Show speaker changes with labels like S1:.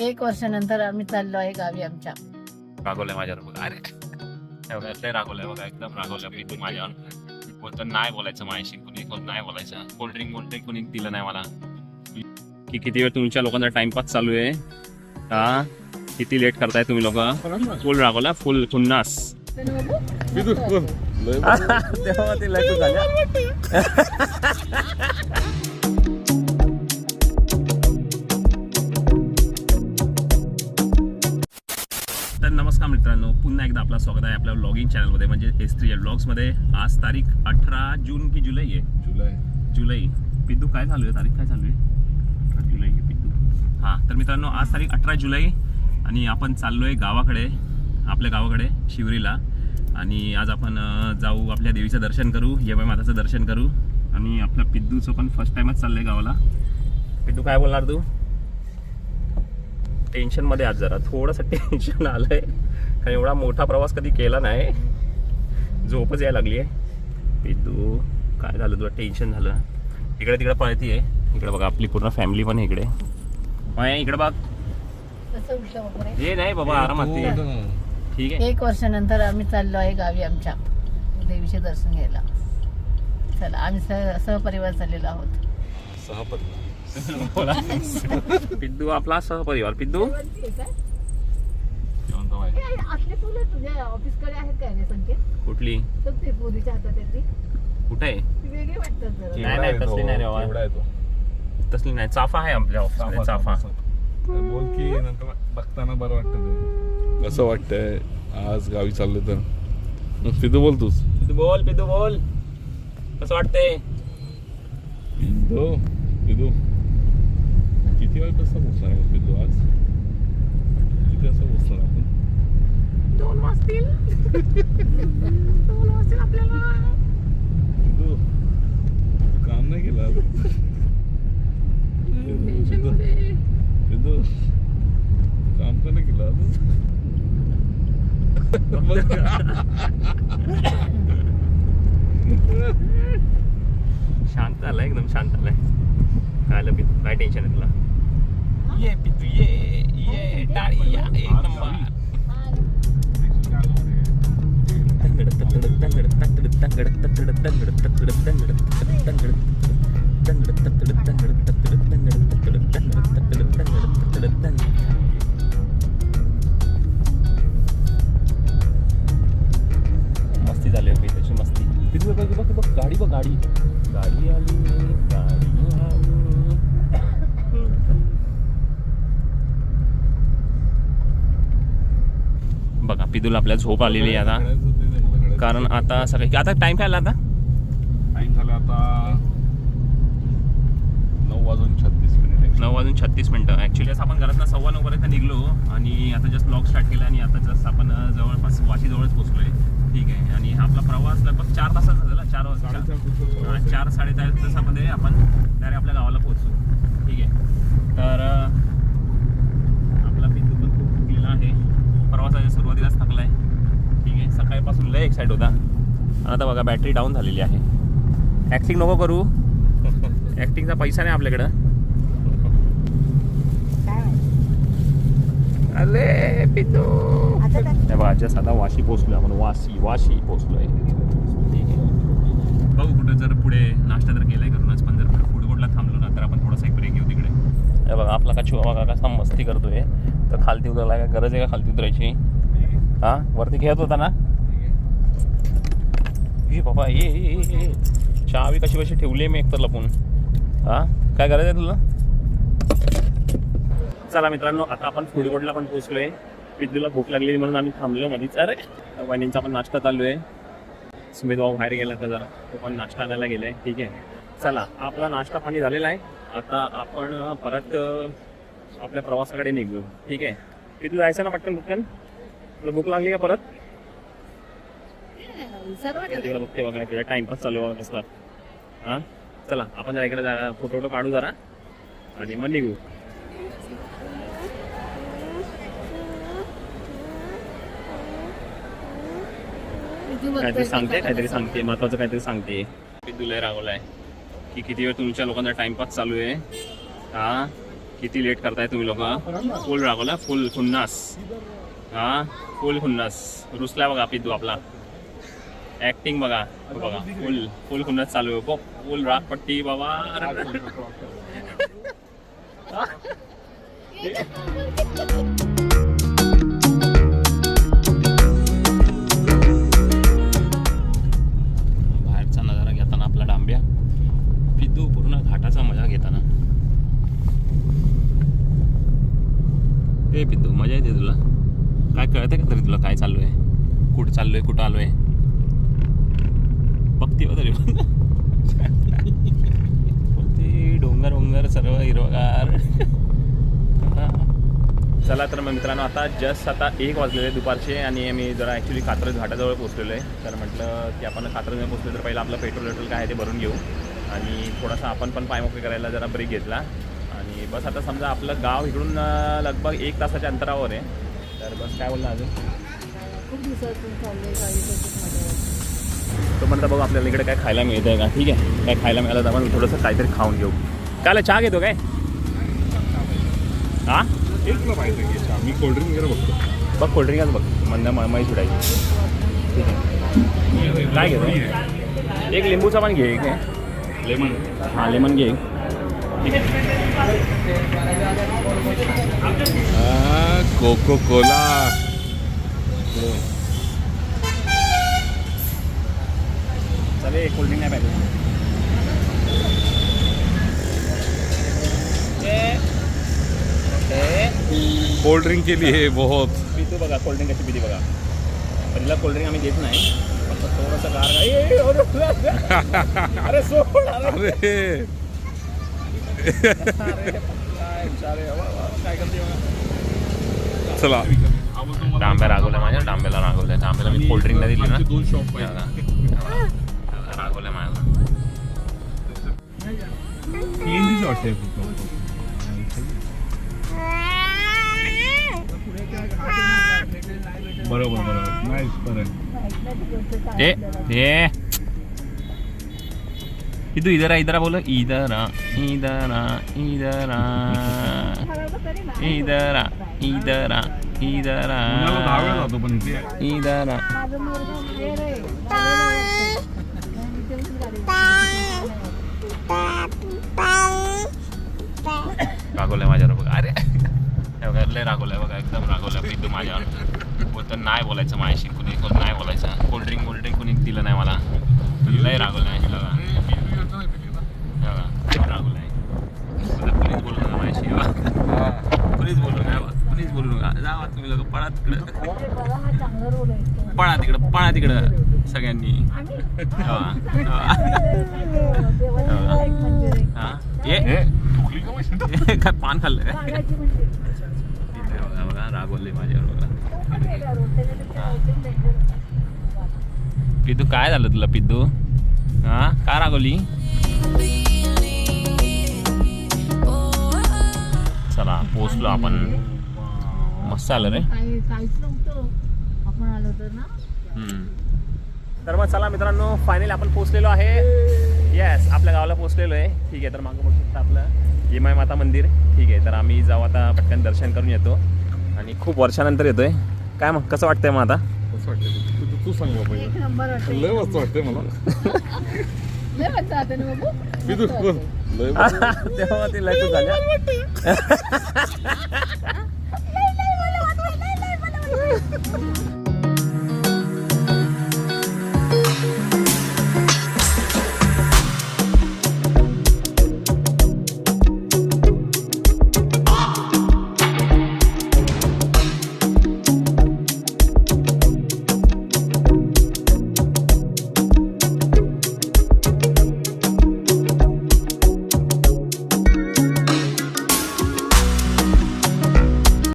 S1: एक वर्षानंतर आम्ही चाललो आहे गावी आमच्या.
S2: रागवलंय माझ्यावर बघा. अरे. बघा, लय रागवलंय बघा. एकदम रागवलं मी तू माझ्यावर. बोलतो नाही बोलायचं माझ्याशी. कुणी कोण नाही बोलायचं. कोल्ड्रिंक कोल्ड्रिंक कुणी दिलं नाही मला. की किती वेळ तुमच्या लोकांचा टाइमपास चालू आहे? हा? किती लेट करताय तुम्ही लोक? फुल रागवला? फुल खुन्नास. तेव्हा ते लय खुश नमस्कार मित्रांनो पुन्हा एकदा आपलं स्वागत आहे आपल्या व्लॉगिंग चॅनलमध्ये म्हणजे एस थ्री ब्लॉग्समध्ये आज तारीख अठरा जून की जुलै आहे?
S3: जुलै.
S2: जुलै. पिद्दू काय चालू आहे? तारीख काय चालू आहे? अठरा जुलै आहे पिद्दू. हां तर मित्रांनो आज तारीख अठरा जुलै आणि आपण चाललो आहे गावाकडे आपल्या गावाकडे शिवरीला. आणि आज आपण जाऊ आपल्या देवीचं दर्शन करू येबाई माताचं दर्शन करू. आणि आपल्या पिद्दूचं पण फर्स्ट टाइमच चाललंय गावाला. पिद्दू काय बोलणार तू? टेन्शनमध्ये आज जरा थोडंसं टेन्शन आलंय. कारण एवढा मोठा प्रवास कधी केला नाही. झोपच यायला लागली आहे पिद्दू काय झालं तुला? टेन्शन झालं. इकडे तिकडे पळतीये. इकडे बघा आपली पूर्ण फॅमिली पण आहे इकडे इकडे बघ. हे नाही बाबा आरामात. ठीक आहे.
S1: एक वर्षानंतर आम्ही चाललो आहे गावी आमच्या. देवीचे दर्शन घ्यायला. चला आम्ही सह सहपरिवार चाललेलो आहोत.
S2: बोला. पिद्दू आपला सहपरिवार. पिद्दू?
S3: जेवण माहिती.
S1: असले फुलं तुझ्या ऑफिसकडे आहेत काय रे संकेत?
S2: कुठली?
S1: तर ते पोरीच्या हातात येते
S2: कुठे? आहे
S1: ती वेगळी वाटतात जरा.
S2: नाही, नाही, तसली
S3: आहे
S2: नाही रे? बाबा.
S3: केवढा आहे तो?
S2: तसली नाही चाफा आहे आपल्या ऑफिसमध्ये चाफा
S3: बोल की नंतर बघताना बरं वाटतं ते. कसं वाटतंय? आज गावी चाललो तर. मग तिथं बोलतोस
S2: पिद्दू बोल पिद्दू बोल. कसं वाटतंय?
S3: पिद्धू पिद्धू किती वेळ कसं पोचणार आहे पिद्धू आज? किती पोचणार आपण
S1: दोन वाजतील. दोन वाजतील आपल्याला.
S3: काम नाही केलं काम का नाही केलं
S2: शांत आलाय एकदम शांत आलाय. काय आलं पिद्दू काय टेन्शन आहे तुला? ये पिद्दू ये ये टाळी या एक नंबर. मस्ती झाली होती त्याची मस्ती. तिथे बघ बघ बघ गाडी बघ गाडी. गाडी आली गाडी बघा पिदूला आपल्या झोप आलेली आहे आता. कारण आता सकाळी आता टाइम काय आला आता?
S3: टाइम झाला आता नऊ वाजून छत्तीस मिनिट
S2: नऊ वाजून छत्तीस मिनटं. ॲक्च्युली असं आपण घरात सव्वा नऊ पर्यंत निघलो आणि आता जस्ट ब्लॉग स्टार्ट केला आणि आता जस्ट आपण जवळपास वाशी जवळच पोहोचलोय. ठीक आहे. आणि हा आपला प्रवास लगभग चार तासाचा झाला चार वाजता. चार साडेचार तासामध्ये आपण डायरेक्ट आपल्या गावाला पोहोचू ठीक आहे. तर आपला बिंदू पण खूप थकलेला आहे. प्रवासाच्या सुरुवातीलाच थकला आहे आहे लय एक्साइट होता. आणि आता बघा बॅटरी डाऊन झालेली आहे. ॲक्टिंग नको करू. ॲक्टिंगचा पैसा नाही आपल्याकडं? अरे? त्या बघा जस्ट आता वाशी पोहोचलो आपण. वाशी वाशी पोहोचलोय. ठीक आहे बघू कुठं जर पुढे नाश्ता तर केलाय करूनच पण जर फूड कोर्टला थांबलो ना तर आपण थोडासा एक ब्रेक घेऊ तिकडे. हे बघा आपला का छोवा बघा कसा मस्ती करतोय. तर खालती उतरला काय गरज आहे का खालती उतरायची? हा? वरती खेळत होता ना? ये बाबा ये ये ये, चावी कशी कशी ठेवली मी एकतर लपून? हा? काय करायचं आहे तुला? चला मित्रांनो आता आपण फूड कोर्टला पण पोहोचलोय. पिद्दूला भूक लागलेली म्हणून आम्ही थांबलो मधीच. अरे वहिनींचा पण नाश्ता चालू आहे. सुमित भाऊ बाहेर गेला तर जरा. तो पण नाश्ता आणायला गेलाय. ठीक आहे. चला आपला नाश्ता पाणी झालेला आहे. आता आपण परत आपल्या प्रवासाकडे निघू. ठीक आहे. तिथे जायचं ना पटकन पटकन? तुला भूक लागली का परत? बघते टाइमपास चालू आहे कसला हा? चला आपण जरा इकडे जरा फोटो काढू जरा. आणि मग निघू. काहीतरी सांगते काहीतरी सांगते महत्वाचं काहीतरी सांगते. दुलय रागवलाय की किती वेळ तुमच्या लोकांचा टाइमपास चालू आहे? हा? किती लेट करताय तुम्ही लोक? फुल रागवला फुल खुन्नास हा? फुल खुन्नास रुसला बघा पिद्दू आपला. ऍक्टिंग बघा. बघा. फुल फुल खुन्नास चालू आहे. बघ फुल रागपट्टी बाबा. बाहेरचा नजारा घेताना आपला डांब्या. पिद्धू पूर्ण घाटाचा मजा घेताना. ए पिद्दू मजा येते तुला. काय कळतं का तरी तुला काय चालू आहे? कुठं चाललोय कुठं आलोय बघते हो तरी बोलते डोंगर डोंगर सर्व हिरवगार हा. चला तर मग मित्रांनो आता जस्ट आता एक वाजलेले दुपारचे आणि आम्ही जरा ॲक्च्युली कात्रज घाटाजवळ पोहोचलेलो आहे. तर म्हटलं की आपण कात्रजमध्ये पोहोचलो तर पहिलं आपलं पेट्रोल वेट्रोल काय आहे ते भरून घेऊ. आणि थोडासा आपण पण पायमोकळी करायला जरा ब्रेक घेतला. आणि बस आता समजा आपलं गाव इकडून लगभग एक तासाच्या अंतरावर आहे. तर बस काय बोलला अजून?
S1: खूप दिवसातून.
S2: तो म्हणता बघू आपल्याला इकडे काय खायला मिळतं आहे का? ठीक आहे. काय खायला मिळालं तर आपण थोडंसं काहीतरी खाऊन घेऊ. कायला चहा घेतो काय? हां?
S3: एक तुला माहिती आहे की चहा. मी कोल्ड्रिंक वगैरे बघतो.
S2: बघ कोल्ड्रिंकच बघ. मंद मळमळी सुटायची ठीक आहे. काय घेतो एक लिंबूचा पण घे एक आहे
S3: लेमन.
S2: हां लेमन घे.
S3: कोको कोला
S2: चालेल कोल्ड्रिंक नाही पाहिजे.
S3: कोल्ड्रिंक केली हे बहुत.
S2: पितो बघा कोल्ड्रिंक कशी पिती बघा. पहिला कोल्ड्रिंक आम्ही देत नाही. थोडंसं गार अरे, अरे सोड अरे. काय करते.
S3: चला.
S2: डांब्या रागवल्या माझ्या डांब्याला रागवल्या डांब्याला मी कोल्ड्रिंक नाही दिली ना.
S3: दोन शॉप
S2: बघा. रागवल्या माझ्या.
S3: बरोबर बरोबर. नाही बरं
S2: ए ए. इधर इधर इधर बोलो. इधर इधर इधर इधर इधर इधर इधर. रागवलंय माझ्यावर बघा. अरे. रागवलंय बघा. एकदम रागवलंय पिद्धू माझ्यावर. बोलतं नाही बोलायचं माझ्याशी कुणी कोण नाही बोलायचं. कोल्ड्रिंक कोल्ड्रिंक कुणी दिलं नाही मला. लय रागवलंय हे बघा. हे बघा लय रागवलंय बोलतं, कुणीच बोलू नका माझ्याशी. कुणीच बोलू नका कुणीच बोलू नका. जावा तुम्ही लोक पळा तिकडं.
S1: हा
S2: पळा तिकडं पळा तिकडं सगळ्यांनी. हे हे. हा.
S3: हे,
S2: काय पान
S1: मंदिर.
S2: इथे बघा बघा रागवले माझ्यावर बघा. पिद्दू काय झालं तुला पिद्दू हा? का रागवली? चला पोचलो आपण. मस्त आलं रे.
S1: तर
S2: मग चला मित्रांनो फायनली आपण पोचलेलो आहे. येस आपल्या गावाला पोचलेलो आहे ठीक आहे तर मागं बघू शकता आपलं येमाय माता मंदिर. ठीक आहे तर आम्ही जाऊ आता पटकन दर्शन करून येतो. आणि खूप वर्षानंतर येतोय. काय मग कसं वाटतंय मग आता?
S3: तू सांग लय मस्त वाटतंय मला. तू
S2: तेव्हा लय